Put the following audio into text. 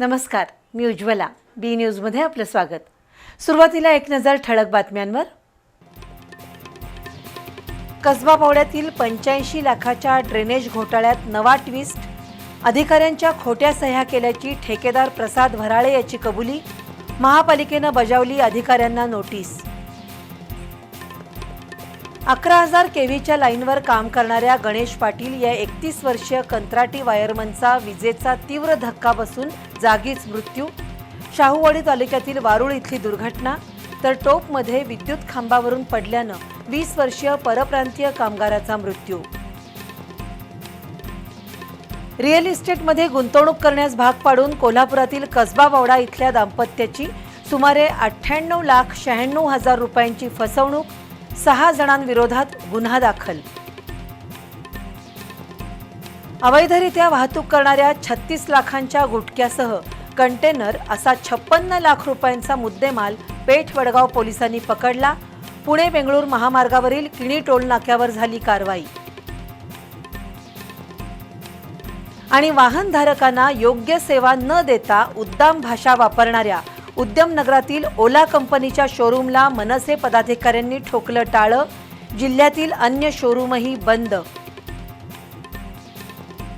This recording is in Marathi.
नमस्कार मी उज्ज्वला. बी न्यूजमध्ये आपलं स्वागत. सुरुवातीला एक नजर ठळक बातम्यांवर. कसबा पावड्यातील पंच्याऐंशी लाखाच्या ड्रेनेज घोटाळ्यात नवा ट्विस्ट. अधिकाऱ्यांच्या खोट्या सह्या केल्याची ठेकेदार प्रसाद भराळे याची कबुली. महापालिकेनं बजावली अधिकाऱ्यांना नोटीस. अकरा हजार केव्हीच्या लाईनवर काम करणाऱ्या गणेश पाटील या एकतीस वर्षीय कंत्राटी वायरमनचा विजेचा तीव्र धक्का बसून जागीच मृत्यू. शाहूवाडी तालुक्यातील वारुळ इथली दुर्घटना. तर टोपमध्ये विद्युत खांबावरून पडल्यानं वीस वर्षीय परप्रांतीय कामगाराचा मृत्यू. रिअल इस्टेटमध्ये गुंतवणूक करण्यास भाग पाडून कोल्हापुरातील कसबा बावडा इथल्या दाम्पत्याची सुमारे अठ्ठ्याण्णव लाख शहाण्णव हजार रुपयांची फसवणूक सहा जणांविरोधात गुन्हा दाखल. अवैधरित्या वाहतूक करणाऱ्या छत्तीस लाखांच्या गुटख्यासह कंटेनर असा छप्पन्न लाख रुपयांचा मुद्देमाल पेठ वडगाव पोलिसांनी पकडला. पुणे बेंगळूर महामार्गावरील किणी टोल नाक्यावर झाली कारवाई. आणि वाहनधारकांना योग्य सेवा न देता उद्दाम भाषा वापरणाऱ्या उद्यमनगरातील ओला कंपनीच्या शोरूमला मनसे पदाधिकाऱ्यांनी ठोकलं टाळं. जिल्ह्यातील अन्य शोरूमही बंद.